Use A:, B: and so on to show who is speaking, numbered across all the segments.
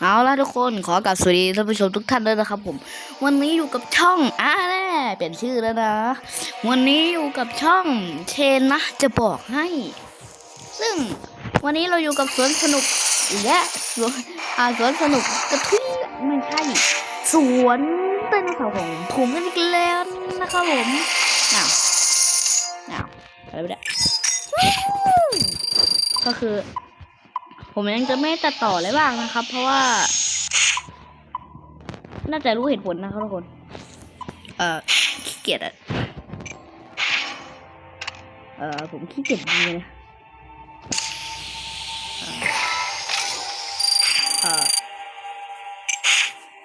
A: เอาละทุกคนขอกลับสวัสดีท่านผู้ชมทุกท่านด้วยนะครับ ผม วันนี้อยู่กับช่องอ่าแน่เปลี่ยนชื่อแล้วนะ วันนี้อยู่กับช่องเชนนะจะบอกให้ ซึ่งวันนี้เราอยู่กับสวนสนุกและสวนอ่าสวนสนุกกระทุ้ยไม่ใช่สวนไดโนเสาร์ของผมกันอีกแล้วนะครับผมอ้าวอ้าวอะไรไปเนี่ยก็คือ ผมยังจะไม่ตัดต่อเลยบ้างนะครับ เพราะว่า น่าจะรู้เหตุผลนะครับทุกคน เอ่อขี้เกียจอะเอ่อผมขี้เกียจจริงๆนะเอ่อ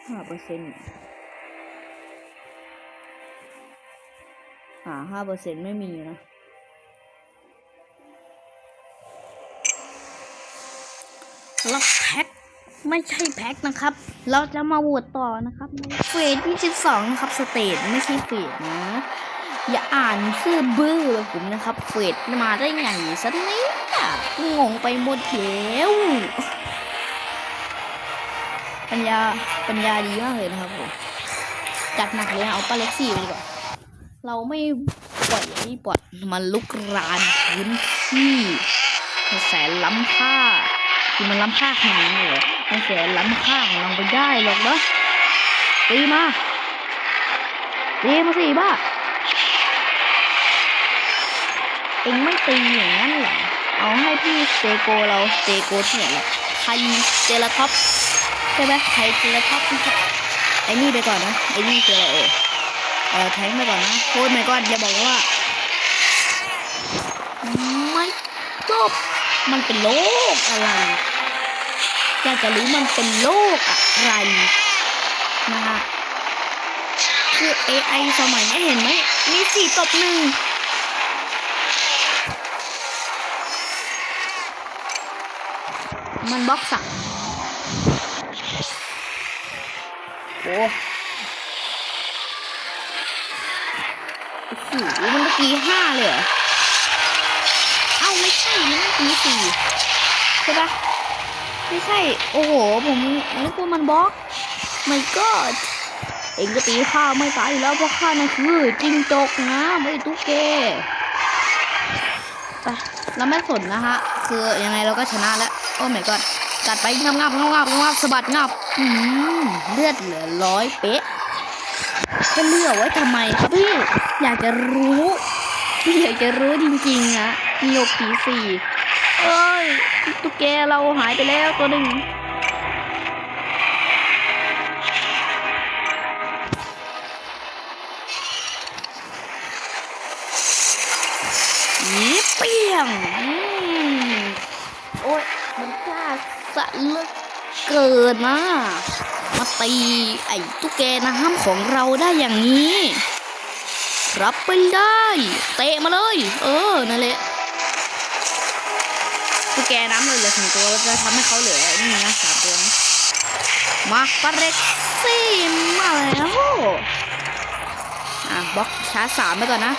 A: ห้าเปอร์เซ็นต์หาห้าเปอร์เซ็นต์ไม่มีนะ แล้วแพ็คไม่ใช่แพ็คนะครับ เราจะมาโหวตต่อนะครับเฟสที่12นะครับสเตจไม่ใช่เฟสนะอย่าอ่านชื่อบื้อผมนะครับ เฟสมาได้ไงสักนิดอะงงไปหมดแล้วปัญญาปัญญาดีมากเลยนะครับผมจัดหนักเลยนะเอาป้าเล็กซี่ไปดีกว่าเราไม่ปล่อยให้ปล่อยมันลุกรานพื้นที่แสนล้ำค่า คือมันล้ำค่าขนาดนี้เลยเหรอมันแสนล้ำค่าของเราไปได้หรอกเนาะตีมาตีมาสิบ้าเองไม่ตีอย่างนั้นหรอเอาให้พี่สเตโกเราสเตโกที่ไหนล่ะไทยเจลท็อปใช่ไหมไทยเจลท็อปนะครับไอ้นี่ไปก่อนนะไอ้นี่คืออะไรเอ่ยเออแทงไปก่อนนะโค้ดไม่ก่อนอย่าบอกว่าไม่จบมันเป็นโรคอะไร อยากจะรู้มันเป็นโรคอะไรนะฮะคือ AI สมัยนี้เห็นไหมมีสี่ตบหนึ่งมันบล็อกสักโอ้โอ้โหมันเมื่อกี้ห้าเลยเหรอเอ้าไม่ใช่มันเมื่อกี้สี่ใช่ปะ ไม่ใช่ โอ้โห ผมนึกว่ามันบล็อกไม่ก็เองก็ตีข้าไม่ตายอยู่แล้วเพราะข้านั่นคือจิ้งจกนะไม่ตุ๊กแกไปเราไม่สนนะฮะ คือยังไงเราก็ชนะแล้ว โอ้ไม่ก็จัดไปงับงับงับงับงับสะบัดงับอืมเลือดเหลือร้อยเป๊ะจะเลือกไว้ทำไมครับพี่ อยากจะรู้พี่อยากจะรู้จริงๆนะมีหกผีสี่ เอ้ยตุ๊กแกเราหายไปแล้วตัวหนึ่งยิบเปียงอืมโอ้ยมันกล้าสะเลือกเกินนะมาตีไอ้ตุ๊กแกน้ำของเราได้อย่างนี้ รับไปได้ เตะมาเลย เออ นั่นแหละ ตุ๊กแกน้ำเลยเหลือสองตัวเราจะทำให้เขาเหลือนี่นะสามตัวมาปาเร็กซี่มาแล้วอะบล็อกชาร์จสามไปก่อนนะ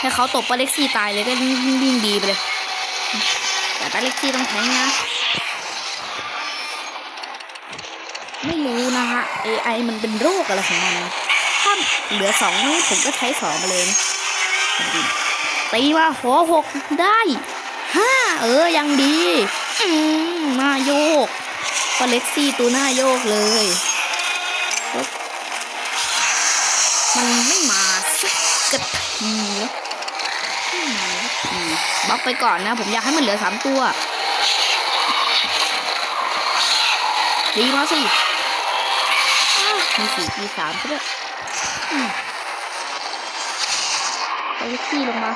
A: ให้เขาตบปาเล็กซี่ตายเลยก็ยิ่งดีไปเลย แต่ปาเล็กซี่ต้องแทงนะ ไม่รู้นะฮะ AI มันเป็นโรคอะไรของมันถ้าเหลือสองนี่ผมก็ใช้สองมาเลยตีมาหัวหกได้ ห้าเออยังดีอืมหน้าโยกปาเล็กซี่ตัวหน้าโยกเลย มันไม่มาสักกะทีนะไม่มาสักทีบล็อกไปก่อนนะ ผมอยากให้มันเหลือสามตัว ดีมาสิอ้ามีสี่มีสามก็ได้อืมเอาเล็กซี่ลงมา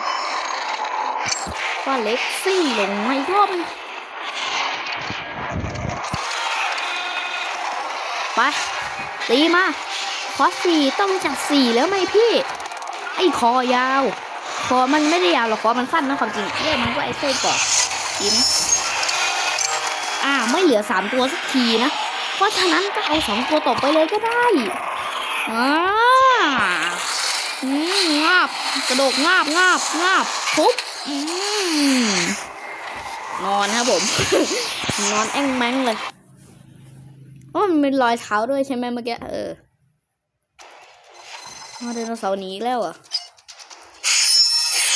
A: ว่าเล็กซี่ลงไมาอีกรอบไปตีมาขอสี่ต้องจัดสี่แล้วไหมพี่ ไอ้คอยาว คอมันไม่ได้ยาวหรอกคอมันสั้นนะความจริงเรียกมันว่าไอ้ไส้กรอกดีไหมอ่าไม่เหลือสามตัวสักทีนะ เพราะฉะนั้นก็เอาสองตัวตบไปเลยก็ได้อ่าอืมงาบกระโดดงาบงาบงาบทุบ นอนครับผม นอนแอ้งแมงเลยราะมันเป็นรอยเท้าด้วยใช่ไหมเมื่อกี้ เออเอาไดโนเสาหนีแล้วอะ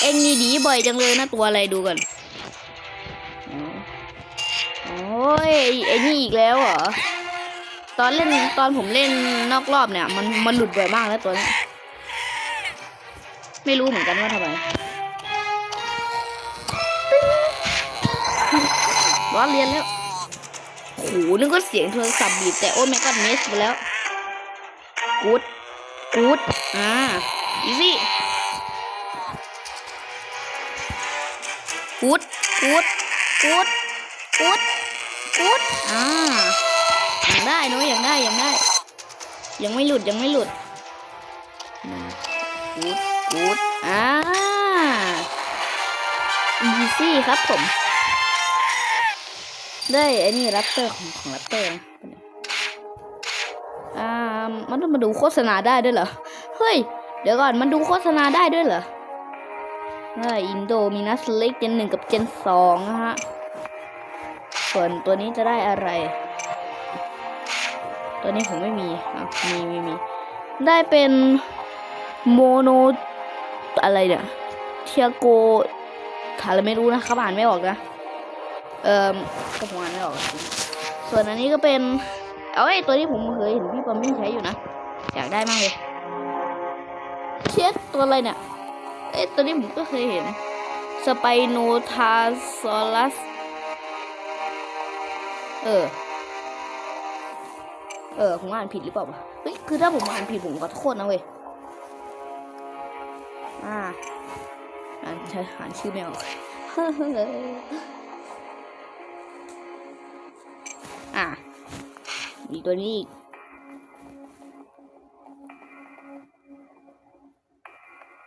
A: เอ็งนี่ดีบ่อยจังเลยนะตัวอะไรดูก่อนโอ้ยไอ้นี่อีกแล้วเหรอ ตอนเล่นตอนผมเล่นนอกรอบเนี่ย มันมันหลุดบ่อยมากแล้วตัวนี้ ไม่รู้เหมือนกันว่าทำไม ว่าเรียนแล้วโหนึกว่าเสียงโทรศัพท์บีบแต่โอ้แม่ก็เมสไปแล้วกูดกูดอ่าอีซี่กูดกูดกูดกูดกูดอ่ายังได้เนอะยังได้ยังได้ ยังไม่หลุดยังไม่หลุดกูดกูดอ่าอีซี่ครับผม ได้ไอ้นี่แรปเตอร์ของของแรปเตอร์อ่ามันต้องมาดูโฆษณาได้ด้วยเหรอ เฮ้ย เดี๋ยวก่อนมันดูโฆษณาได้ด้วยเหรอว่าอินโดมีนัสเล็กเจนหนึ่งกับเจนสองนะฮะ ส่วนตัวนี้จะได้อะไร ตัวนี้ผมไม่มีอะมีมีมี ได้เป็นโมโนอะไรเนี่ย เทียโกถ้ามอะไรไม่รู้นะครับอ่านไม่ออกนะ เอ่อก็ผมอ่านไม่ออกส่วนอันนี้ก็เป็น เอาไอ้ตัวนี้ผมเคยเห็นพี่ปอมมี่ใช้อยู่นะ อยากได้มากเลย เช็ดตัวอะไรเนี่ยเอ้ยตัวนี้ผมก็เคยเห็น สไปโนทาซอลัส เออ เออ ผมอ่านผิดหรือเปล่าเฮ้ย คือถ้าผมอ่านผิดผมขอโทษนะเว้ย อ่าอ่านใช่อ่านชื่อไม่ออก อะ มีตัวนี้อีก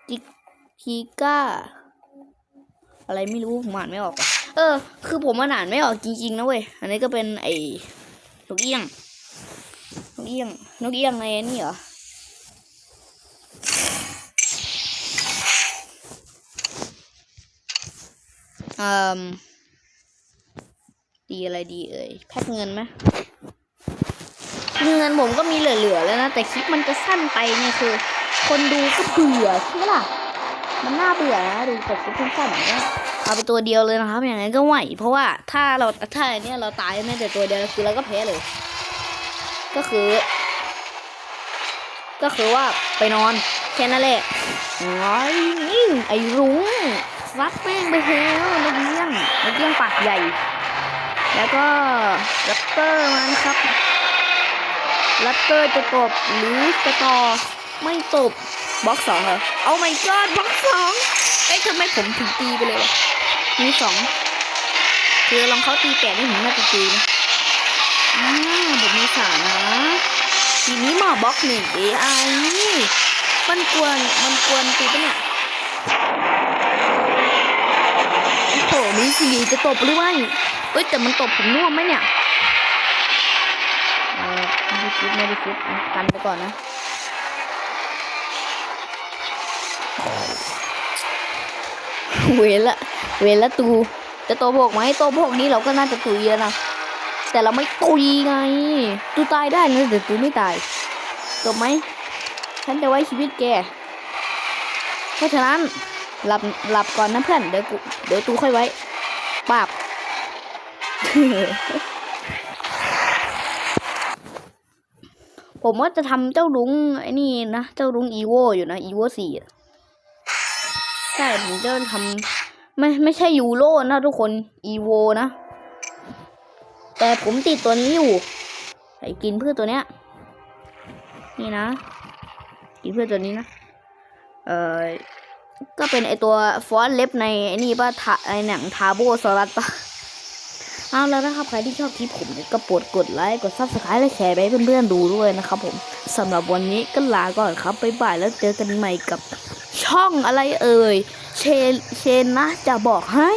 A: จิกพีก้า อะไรไม่รู้ผมอ่านไม่ออกอะเออ คือผมอ่านไม่ออกจริงๆนะเว้ย อันนี้ก็เป็นไอ้นกเอี้ยง นกเอี้ยง นกเอี้ยงในนี่เหรออื ดีอะไรดีเอ่ยแพ็คเงินไหมเงินผมก็มีเหลือๆแล้วนะ แต่คลิปมันจะสั้นไปเนี่ยคือ คนดูก็เบื่อใช่ไหมล่ะ มันน่าเบื่อนะดูแต่คลิปสั้นๆเงี้ยเอาไปตัวเดียวเลยนะครับ อย่างนั้นก็ไหว เพราะว่าถ้าเราถ้าอันเนี้ยเราตายแม้แต่ตัวเดียวคือเราก็แพ้เลย ก็คือ ก็คือว่าไปนอนแค่นั้นแหละโอ้ยไอ้รุ้งรักแม่งไปแล้วนกเลี้ยงนกเลี้ยงปากใหญ่ แล้วก็แรปเตอร์มันครับแรปเตอร์จะตบหรือจะต่อไม่ตบบล็อกสองเหรอเอาไม่กอดบล็อกสองเอ้ยทำไมผมถึงตีไปเลยวะมีสองคือลองเขาตีแปดนี่ผมน่าจะตีนะอ่าผมมีสามนะทีนี้มาบล็อกหนึ่ง AI มันกวนมันกวนตีปะเนี่ยโอ้โหมีสี่จะตบหรือไม่ เอ้ยแต่มันตบผมน่วมไหมเนี่ยไม่ได้คิดไม่ได้คิดอะกันไปก่อนนะเวละเวละตูจะโตพวกไหมโตพวกนี้เราก็น่าจะตุยแล้วนะแต่เราไม่ตุยไงตูตายได้นะแต่ตูไม่ตายจบไหมฉันจะไว้ชีวิตแกเพราะฉะนั้นหลับหลับก่อนนะเพื่อนเดี๋ยวกูเดี๋ยวตูค่อยไว้ปาบ ผมว่าจะทำเจ้าลุงไอ้นี่นะ เจ้าลุงอีโวอยู่นะอีโวสี่ใช่ผมจะทำไม่ไม่ใช่ยูโรนะทุกคนอีโวนะ แต่ผมติดตัวนี้อยู่ไอ้กินเพื่อตัวเนี้ย นี่นะ กินเพื่อตัวนี้นะ เออก็เป็นไอตัวฟอนเล็บในไอ้นี่ป่ะทาไอหนังทาโบซอรัสป่ะ เอาแล้วนะครับใครที่ชอบคลิปผมก็โปรดกดไลค์กดซับสไครต์และแชร์ไปให้เพื่อนๆดูด้วยนะครับผมสำหรับวันนี้ก็ลาก่อนครับบ๊ายบายแล้วเจอกันใหม่กับช่องอะไรเอ่ยเชนเชนนะจะบอกให้